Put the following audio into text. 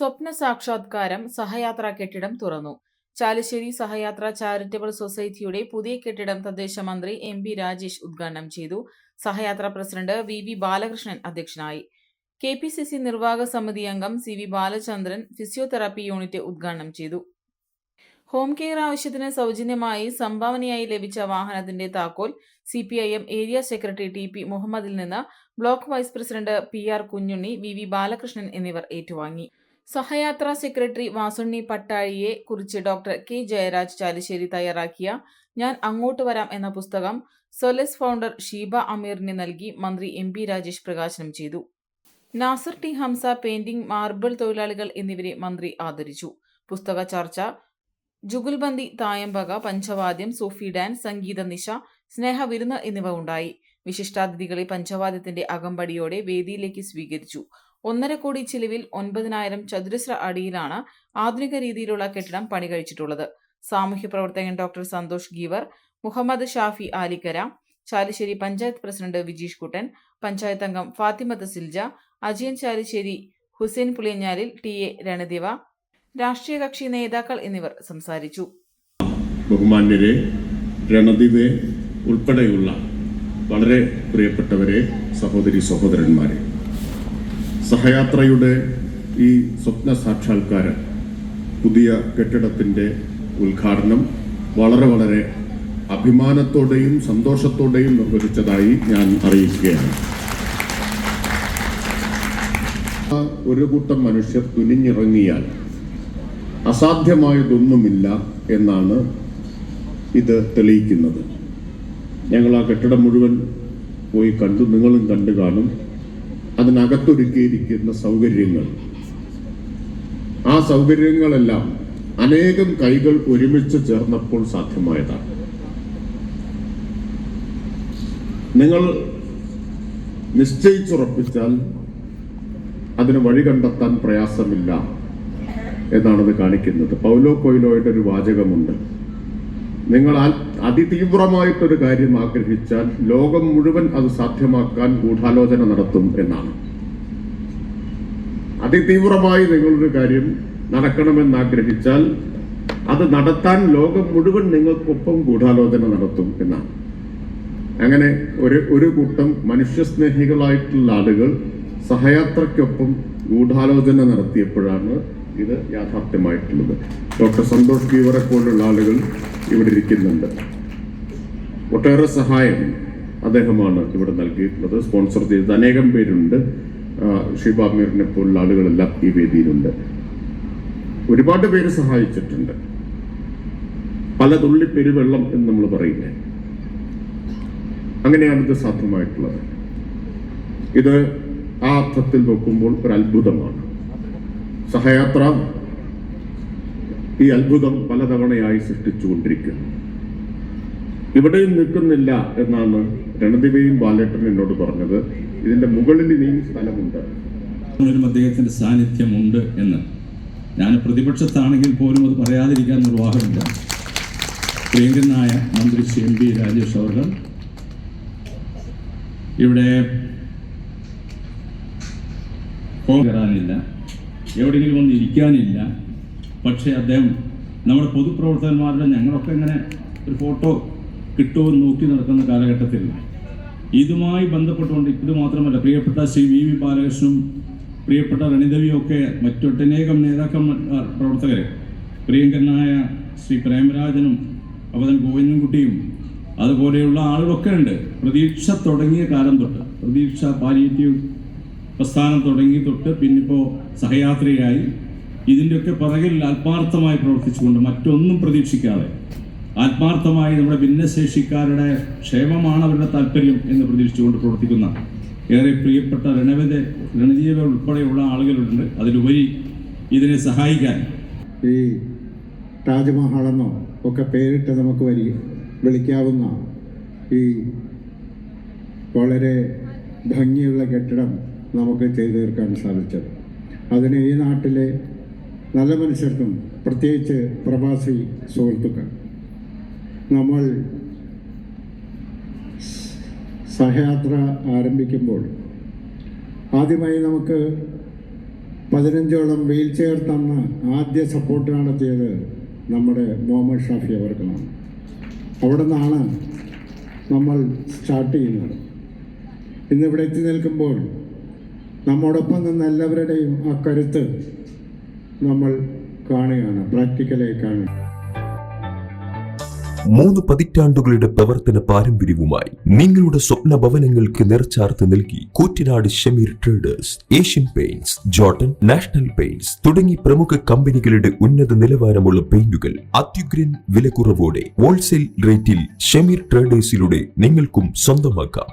സ്വപ്ന സാക്ഷാത്കാരം സഹയാത്രാ കെട്ടിടം തുറന്നു. ചാലശ്ശേരി സഹയാത്ര ചാരിറ്റബിൾ സൊസൈറ്റിയുടെ പുതിയ കെട്ടിടം തദ്ദേശ മന്ത്രി എം ബി രാജേഷ് ഉദ്ഘാടനം ചെയ്തു. Sahayatra president V V Balakrishnan അധ്യക്ഷനായി. കെ പി സി സി നിർവാഹക സമിതി അംഗം C V Balachandran physiotherapy unit ഉദ്ഘാടനം ചെയ്തു. ഹോം കെയർ ആവശ്യത്തിന് സൗജന്യമായി സംഭാവനയായി ലഭിച്ച വാഹനത്തിന്റെ താക്കോൽ C P I M area secretary T P മുഹമ്മദിൽ നിന്ന് block vice president P R Kunhunni V V Balakrishnan എന്നിവർ ഏറ്റുവാങ്ങി. സഹയാത്ര സെക്രട്ടറി വാസുണ്ണി പട്ടാഴിയെ കുറിച്ച് ഡോക്ടർ കെ ജയരാജ് ചാലിശ്ശേരി തയ്യാറാക്കിയ ഞാൻ അങ്ങോട്ട് വരാം എന്ന പുസ്തകം സൊലസ് ഫൗണ്ടർ ഷീബ അമീറിന് നൽകി മന്ത്രി എം പി രാജേഷ് പ്രകാശനം ചെയ്തു. Nasar T Hamsa painting marble തൊഴിലാളികൾ എന്നിവരെ മന്ത്രി ആദരിച്ചു. പുസ്തക ചർച്ച ജുഗുൽബന്ദി തായംബക പഞ്ചവാദ്യം സൂഫി ഡാൻസ് സംഗീത നിശ സ്നേഹവിരുന്ന് എന്നിവ ഉണ്ടായി. വിശിഷ്ടാതിഥികളെ പഞ്ചവാദ്യത്തിന്റെ അകമ്പടിയോടെ വേദിയിലേക്ക് സ്വീകരിച്ചു. ഒന്നര കോടി ചിലവിൽ ഒൻപതിനായിരം ചതുരശ്ര അടിയിലാണ് ആധുനിക രീതിയിലുള്ള കെട്ടിടം പണി കഴിച്ചിട്ടുള്ളത്. സാമൂഹ്യ പ്രവർത്തകൻ ഡോക്ടർ സന്തോഷ് ഗീവർ മുഹമ്മദ് ഷാഫി ആലിക്കര ചാലിശ്ശേരി പഞ്ചായത്ത് പ്രസിഡന്റ് വിജീഷ് കുട്ടൻ പഞ്ചായത്ത് അംഗം ഫാത്തിമത്ത് സിൽജ അജയൻ ചാലിശ്ശേരി ഹുസൈൻ പുളിയഞ്ഞാലിൽ ടി എ രണദിവ രാഷ്ട്രീയ കക്ഷി നേതാക്കൾ എന്നിവർ സംസാരിച്ചു. ബഹുമാന്യരെ രണദിവെ ഉൾപ്പെടെയുള്ള വളരെ പ്രിയപ്പെട്ടവരെ സഹോദരി സഹോദരന്മാരെ സഹയാത്രയുടെ ഈ സ്വപ്ന സാക്ഷാത്കാരം പുതിയ കെട്ടിടത്തിന്റെ ഉദ്ഘാടനം വളരെ വളരെ അഭിമാനത്തോടെയും സന്തോഷത്തോടെയും നിർവഹിച്ചതായി ഞാൻ അറിയിക്കുകയാണ്. ഒരു കൂട്ടം മനുഷ്യർ തുനിഞ്ഞിറങ്ങിയാൽ അസാധ്യമായതൊന്നുമില്ല എന്നാണ് ഇത് തെളിയിക്കുന്നത്. ഞങ്ങൾ ആ കെട്ടിടം മുഴുവൻ പോയി കണ്ടു നിങ്ങളും കണ്ടു കാണും. അതിനകത്തൊരുക്കിയിരിക്കുന്ന സൗകര്യങ്ങൾ. ആ സൗകര്യങ്ങളെല്ലാം അനേകം കൈകൾ ഒരുമിച്ച് ചേർന്നപ്പോൾ സാധ്യമായതാണ്. നിങ്ങൾ നിശ്ചയിച്ചുറപ്പിച്ചാൽ അതിന് വഴി കണ്ടെത്താൻ പ്രയാസമില്ല എന്നാണത് കാണിക്കുന്നത്. പൗലോ കൊയിലോയുടെ ഒരു വാചകമുണ്ട്. നിങ്ങൾ അതിതീവ്രമായിട്ടൊരു കാര്യം ആഗ്രഹിച്ചാൽ ലോകം മുഴുവൻ അത് സാധ്യമാക്കാൻ ഗൂഢാലോചന നടത്തും എന്നാണ്. അതിതീവ്രമായി നിങ്ങളൊരു കാര്യം നടക്കണമെന്ന് ആഗ്രഹിച്ചാൽ അത് നടത്താൻ ലോകം മുഴുവൻ നിങ്ങൾക്കൊപ്പം ഗൂഢാലോചന നടത്തും എന്നാണ്. അങ്ങനെ ഒരു ഒരു കൂട്ടം മനുഷ്യസ്നേഹികളായിട്ടുള്ള ആളുകൾ സഹയാത്രയ്ക്കൊപ്പം ഗൂഢാലോചന നടത്തിയപ്പോഴാണ് ഇത് യാഥാർത്ഥ്യമായിട്ടുള്ളത്. ഡോക്ടർ സന്തോഷ് ഗീവറെ പോലുള്ള ആളുകൾ ഇവിടെ ഇരിക്കുന്നുണ്ട്. ഒട്ടേറെ സഹായം അദ്ദേഹമാണ് ഇവിടെ നൽകിയിട്ടുള്ളത്. സ്പോൺസർ ചെയ്തത് അനേകം പേരുണ്ട്. ഷീബ അമീറിനെ പോലുള്ള ആളുകളെല്ലാം ഈ വേദിയിലുണ്ട്. ഒരുപാട് പേര് സഹായിച്ചിട്ടുണ്ട്. പല തുള്ളി പെരുവെള്ളം എന്ന് നമ്മൾ പറയില്ലേ? അങ്ങനെയാണ് ഇത് സാധ്യമായിട്ടുള്ളത്. ഇത് ആ അർത്ഥത്തിൽ നോക്കുമ്പോൾ ഒരു അത്ഭുതമാണ്. സഹയാത്ര ഈ അത്ഭുതം പലതവണയായി സൃഷ്ടിച്ചുകൊണ്ടിരിക്കുന്നു. ഇവിടെയും നിൽക്കുന്നില്ല എന്നാണ് രണദിവയും ബാലേട്ടൻ എന്നോട് പറഞ്ഞത്. ഇതിന്റെ മുകളിൽ ഇനിയും സ്ഥലമുണ്ട് ും. അദ്ദേഹത്തിന്റെ സാന്നിധ്യമുണ്ട് എന്ന്. ഞാൻ പ്രതിപക്ഷത്താണെങ്കിൽ പോലും അത് പറയാതിരിക്കാൻ നിർവാഹമില്ല പ്രിയങ്കനായ മന്ത്രി സി എം പി രാജേഷ് അവർ ഇവിടെ കയറാനില്ല എവിടെയെങ്കിലും ഒന്ന് ഇരിക്കാനില്ല. പക്ഷേ അദ്ദേഹം നമ്മുടെ പൊതുപ്രവർത്തകന്മാരുടെ ഞങ്ങളൊക്കെ ഇങ്ങനെ ഒരു ഫോട്ടോ കിട്ടുമെന്ന് നോക്കി നടക്കുന്ന കാലഘട്ടത്തിൽ ഇതുമായി ബന്ധപ്പെട്ടുകൊണ്ട് ഇത് മാത്രമല്ല പ്രിയപ്പെട്ട ശ്രീ വി വി ബാലകൃഷ്ണനും പ്രിയപ്പെട്ട റണിദേവിയും ഒക്കെ മറ്റൊട്ടനേകം നേതാക്കന്മാർ പ്രവർത്തകർ പ്രിയങ്കരനായ ശ്രീ പ്രേമരാജനും അവതൻ ഗോവിന്ദൻകുട്ടിയും അതുപോലെയുള്ള ആളുകളൊക്കെ ഉണ്ട്. പ്രതീക്ഷ തുടങ്ങിയ കാലം തൊട്ട് പ്രതീക്ഷ പാലിയേറ്റീവ് പ്രസ്ഥാനം തുടങ്ങി തൊട്ട് പിന്നിപ്പോൾ സഹയാത്രയായി ഇതിന്റെയൊക്കെ പുറകിൽ ആത്മാർത്ഥമായി പ്രവർത്തിച്ചുകൊണ്ട് മറ്റൊന്നും പ്രതീക്ഷിക്കാതെ ആത്മാർത്ഥമായി നമ്മുടെ ഭിന്നശേഷിക്കാരുടെ ക്ഷേമമാണ് അവരുടെ താല്പര്യം എന്ന് പ്രതീക്ഷിച്ചുകൊണ്ട് പ്രവർത്തിക്കുന്ന ഏറെ പ്രിയപ്പെട്ട രണവിത രണജീവ ഉൾപ്പെടെയുള്ള ആളുകളുണ്ട്. അതിലുപരി ഇതിനെ സഹായിക്കാൻ ഈ താജ്മഹലെന്നോ ഒക്കെ പേരിട്ട് നമുക്ക് വരി വിളിക്കാവുന്ന ഈ വളരെ ഭംഗിയുള്ള കെട്ടിടം നമുക്ക് ചെയ്തു തീർക്കാൻ സാധിച്ചത്. അതിന് ഈ നാട്ടിലെ നല്ല മനുഷ്യർക്കും പ്രത്യേകിച്ച് പ്രവാസി സുഹൃത്തുക്കൾ. നമ്മൾ സഹയാത്ര ആരംഭിക്കുമ്പോൾ ആദ്യമായി നമുക്ക് പതിനഞ്ചോളം വീൽ ചെയർ തന്ന ആദ്യ സപ്പോർട്ട് നടത്തിയത് നമ്മുടെ മുഹമ്മദ് ഷാഫി അവർക്കാണ്. അവിടെ നിന്നാണ് നമ്മൾ സ്റ്റാർട്ട് ചെയ്യുന്നത്. ഇന്നിവിടെ എത്തി നിൽക്കുമ്പോൾ നമ്മോടൊപ്പം നിന്ന എല്ലാവരുടെയും ആ കരുത്ത് നമ്മൾ കാണുകയാണ് പ്രാക്ടിക്കലായി കാണുക. മൂന്ന് പതിറ്റാണ്ടുകളുടെ പ്രവർത്തന പാരമ്പര്യവുമായി നിങ്ങളുടെ സ്വപ്ന ഭവനങ്ങൾക്ക് നിറച്ചാർത്ത് നൽകി Koottanad Shameer traders Asian paints Jotun national paints തുടങ്ങി പ്രമുഖ കമ്പനികളുടെ ഉന്നത നിലവാരമുള്ള പെയിന്റുകൾ അത്യുഗ്രൻ വിലക്കുറവോടെ ഹോൾസെയിൽ റേറ്റിൽ ഷമീർ ട്രേഡേഴ്സിലൂടെ നിങ്ങൾക്കും സ്വന്തമാക്കാം.